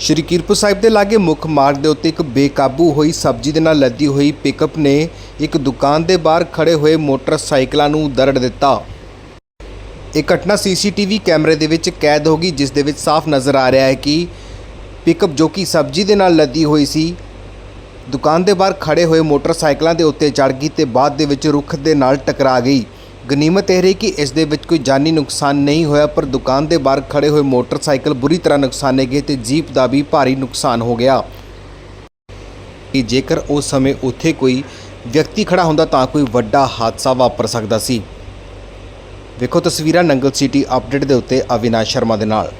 ਸ਼੍ਰੀ ਕੀਰਤਪੁਰ ਸਾਹਿਬ ਦੇ ਲਾਗੇ ਮੁੱਖ ਮਾਰਗ ਦੇ ਉੱਤੇ ਇੱਕ ਬੇਕਾਬੂ ਹੋਈ ਸਬਜ਼ੀ ਦੇ ਨਾਲ ਲੱਦੀ ਹੋਈ ਪਿਕਅਪ ਨੇ ਇੱਕ ਦੁਕਾਨ ਦੇ ਬਾਹਰ ਖੜੇ ਹੋਏ ਮੋਟਰਸਾਈਕਲਾਂ ਨੂੰ ਦਰੜ ਦਿੱਤਾ। ਇਹ ਘਟਨਾ ਸੀਸੀਟੀਵੀ ਕੈਮਰੇ ਦੇ ਵਿੱਚ ਕੈਦ ਹੋ ਗਈ, ਜਿਸ ਦੇ ਵਿੱਚ ਸਾਫ਼ ਨਜ਼ਰ ਆ ਰਿਹਾ ਹੈ ਕਿ ਪਿਕਅਪ ਜੋ ਕਿ ਸਬਜ਼ੀ ਦੇ ਨਾਲ ਲੱਦੀ ਹੋਈ ਸੀ, ਦੁਕਾਨ ਦੇ ਬਾਹਰ ਖੜੇ ਹੋਏ ਮੋਟਰਸਾਈਕਲਾਂ ਦੇ ਉੱਤੇ ਚੜ ਗਈ ਤੇ ਬਾਅਦ ਦੇ ਵਿੱਚ ਰੁੱਖ ਦੇ ਨਾਲ ਟਕਰਾ ਗਈ। ਗਨੀਮਤ ਇਹ ਰਹੀ ਕਿ ਇਸ ਦੇ ਵਿੱਚ ਕੋਈ ਜਾਨੀ ਨੁਕਸਾਨ ਨਹੀਂ ਹੋਇਆ, ਪਰ ਦੁਕਾਨ ਦੇ ਬਾਹਰ ਖੜੇ ਹੋਏ ਮੋਟਰਸਾਈਕਲ ਬੁਰੀ ਤਰ੍ਹਾਂ ਨੁਕਸਾਨੇ ਗਏ ਤੇ ਜੀਪ ਦਾ ਵੀ ਭਾਰੀ ਨੁਕਸਾਨ ਹੋ ਗਿਆ। ਕਿ ਜੇਕਰ ਉਸ ਸਮੇਂ ਉੱਥੇ ਕੋਈ ਵਿਅਕਤੀ ਖੜਾ ਹੁੰਦਾ ਤਾਂ ਕੋਈ ਵੱਡਾ ਹਾਦਸਾ ਵਾਪਰ ਸਕਦਾ ਸੀ। ਵੇਖੋ ਤਸਵੀਰਾਂ ਨੰਗਲ ਸਿਟੀ ਅਪਡੇਟ ਦੇ ਉੱਤੇ ਅਵਿਨਾਸ਼ ਸ਼ਰਮਾ ਦੇ ਨਾਲ।